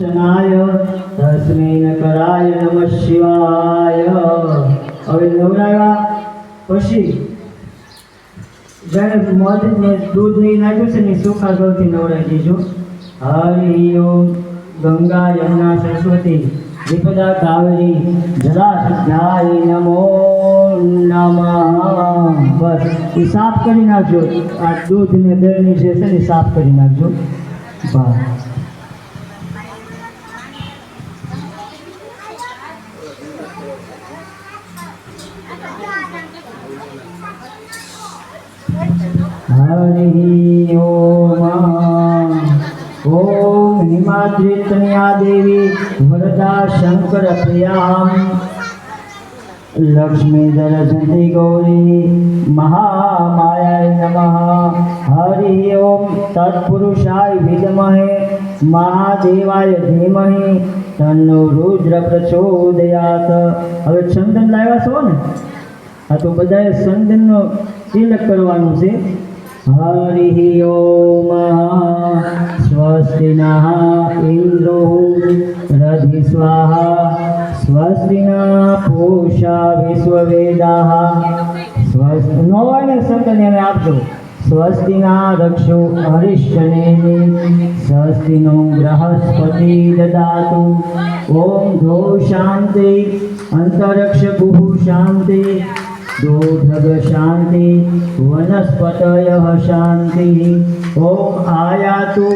શનાય તસ્મૈ નકરાય નમઃ શિવાય હવે નવડાવ્યા પછી જ્યારે ને દૂધ નહીં નાખ્યું છે ને સુખા ગળથી નવરાવી દેજો હરિ ઓમ ગંગા યમુના સરસ્વતી વિપદા કાવેરી જલાશયાય નમો નમઃ। બસ, એ સાફ કરી નાખજો. આ દૂધ ને દળની જે છે ને સાફ કરી નાખજો. બસ. હરિ ઓમ ઓમ હિમાદ્રિતન્યા દેવી વરદા શંકર પ્રિયામ. લક્ષ્મી જંતી ગૌરી મહામાયા નમઃ. હરિ ઓમ તત્પુરુષાય વિદ્મહે મહાદેવાય ધીમહિ તન્નો રુદ્ર પ્રચોદયાત હવે ચંદન લાવ્યા છો ને? આ તો બધાએ ચંદનનો તિલક કરવાનું છે. હરિ ઓમ સ્વસ્તિ નઃ ઇન્દ્રો રધિ સ્વાહા સ્વસ્તિ ન પૂષા વિશ્વવેદાઃ સ્વસ્તિ નો હોય ને સંતને આપજો. સ્વસ્તિ ના રક્ષો હરિશ્ચનેની સ્વસ્તિ નો બૃહસ્પતિ દદાતુ. ઓમ ધો શાંતિ, અંતરિક્ષ ગુહ શાંતિ. દોઢગ શાંતિ, વનસ્પતય શાંતિ. ઓમ આયાતુ.